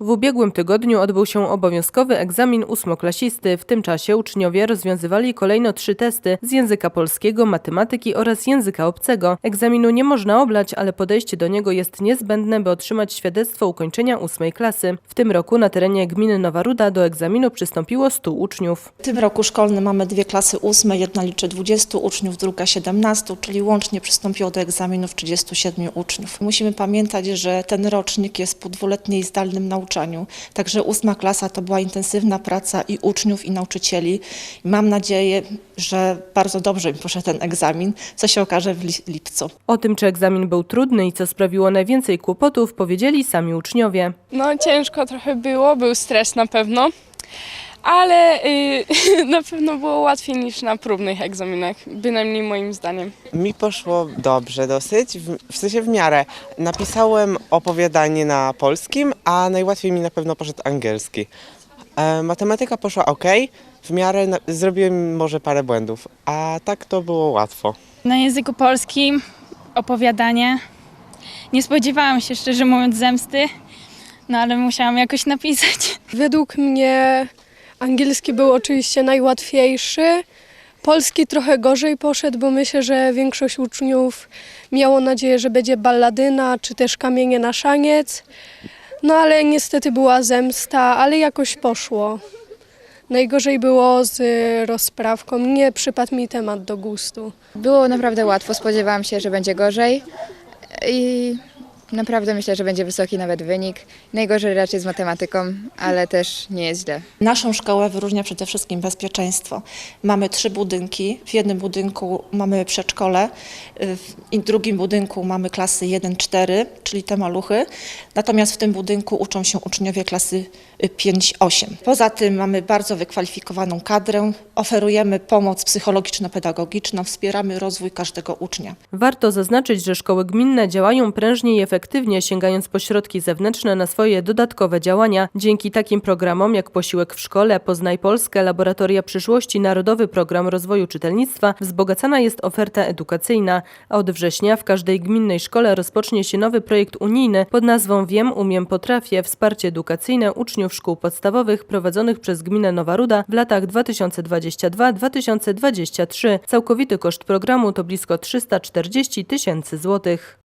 W ubiegłym tygodniu odbył się obowiązkowy egzamin ósmoklasisty. W tym czasie uczniowie rozwiązywali kolejno trzy testy z języka polskiego, matematyki oraz języka obcego. Egzaminu nie można oblać, ale podejście do niego jest niezbędne, by otrzymać świadectwo ukończenia ósmej klasy. W tym roku na terenie gminy Nowa Ruda do egzaminu przystąpiło 100 uczniów. W tym roku szkolnym mamy dwie klasy ósme, jedna liczy 20 uczniów, druga 17, czyli łącznie przystąpiło do egzaminów 37 uczniów. Musimy pamiętać, że ten rocznik jest po dwuletniej zdalnym nauczaniu, także ósma klasa to była intensywna praca i uczniów, i nauczycieli. Mam nadzieję, że bardzo dobrze im poszedł ten egzamin, co się okaże w li- lipcu. O tym, czy egzamin był trudny i co sprawiło najwięcej kłopotów, powiedzieli sami uczniowie. No ciężko trochę było, był stres na pewno, ale y, na pewno było łatwiej niż na próbnych egzaminach, bynajmniej moim zdaniem. Mi poszło dobrze dosyć, w, w sensie w miarę. Napisałem opowiadanie na polskim, a najłatwiej mi na pewno poszedł angielski. E, matematyka poszła ok, w miarę na, zrobiłem może parę błędów, a tak to było łatwo. Na języku polskim opowiadanie. Nie spodziewałam się, szczerze mówiąc, zemsty, no ale musiałam jakoś napisać. Według mnie angielski był oczywiście najłatwiejszy. Polski trochę gorzej poszedł, bo myślę, że większość uczniów miało nadzieję, że będzie balladyna czy też kamienie na szaniec. No ale niestety była zemsta, ale jakoś poszło. Najgorzej było z rozprawką. Nie przypadł mi temat do gustu. Było naprawdę łatwo, spodziewałam się, że będzie gorzej i naprawdę myślę, że będzie wysoki nawet wynik. Najgorzej raczej z matematyką, ale też nie jest źle. Naszą szkołę wyróżnia przede wszystkim bezpieczeństwo. Mamy trzy budynki. W jednym budynku mamy przedszkole, w drugim budynku mamy klasy 1-4, czyli te maluchy. Natomiast w tym budynku uczą się uczniowie klasy y, 5-8. Poza tym mamy bardzo wykwalifikowaną kadrę, oferujemy pomoc psychologiczno-pedagogiczną, wspieramy rozwój każdego ucznia. Warto zaznaczyć, że szkoły gminne działają prężnie i efektywnie, sięgając po środki zewnętrzne na swoje dodatkowe działania. Dzięki takim programom jak Posiłek w Szkole, Poznaj Polskę, Laboratoria Przyszłości, Narodowy Program Rozwoju Czytelnictwa wzbogacana jest oferta edukacyjna, a od września w każdej gminnej szkole rozpocznie się nowy projekt unijny pod nazwą Wiem, Umiem, Potrafię – Wsparcie edukacyjne uczniów szkół podstawowych prowadzonych przez gminę Nowa Ruda w latach 2022-2023. Całkowity koszt programu to blisko 340 tysięcy złotych.